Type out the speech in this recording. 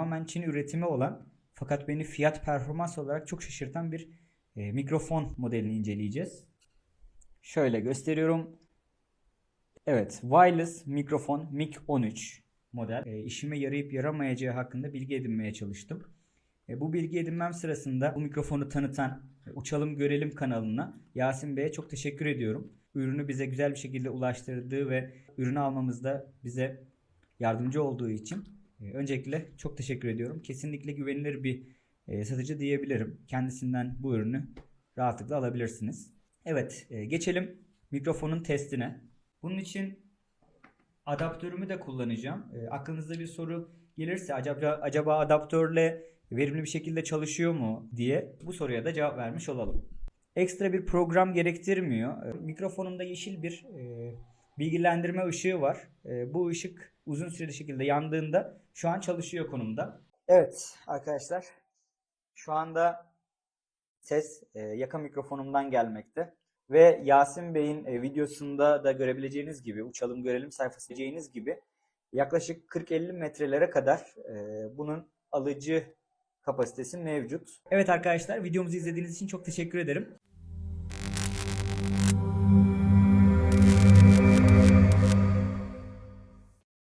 Tamamen Çin üretimi olan fakat beni fiyat performans olarak çok şaşırtan bir e, mikrofon modelini inceleyeceğiz. Şöyle gösteriyorum. Evet, wireless mikrofon Mic 13 model. E, işime yarayıp yaramayacağı hakkında bilgi edinmeye çalıştım. E, bu bilgi edinmem sırasında bu mikrofonu tanıtan e, Uçalım Görelim kanalına Yasin Bey'e çok teşekkür ediyorum. Ürünü bize güzel bir şekilde ulaştırdığı ve ürünü almamızda bize yardımcı olduğu için öncelikle çok teşekkür ediyorum. Kesinlikle güvenilir bir e, satıcı diyebilirim. Kendisinden bu ürünü rahatlıkla alabilirsiniz. Evet, e, geçelim mikrofonun testine. Bunun için adaptörümü de kullanacağım. E, aklınızda bir soru gelirse acaba acaba adaptörle verimli bir şekilde çalışıyor mu diye bu soruya da cevap vermiş olalım. Ekstra bir program gerektirmiyor. Mikrofonumda yeşil bir bilgilendirme ışığı var. Bu ışık uzun süreli şekilde yandığında şu an çalışıyor konumda. Evet arkadaşlar şu anda ses e, yaka mikrofonumdan gelmekte. Ve Yasin Bey'in e, videosunda da görebileceğiniz gibi, uçalım görelim sayfası diyeceğiniz gibi yaklaşık 40-50 metrelere kadar e, bunun alıcı kapasitesi mevcut. Evet arkadaşlar videomuzu izlediğiniz için çok teşekkür ederim.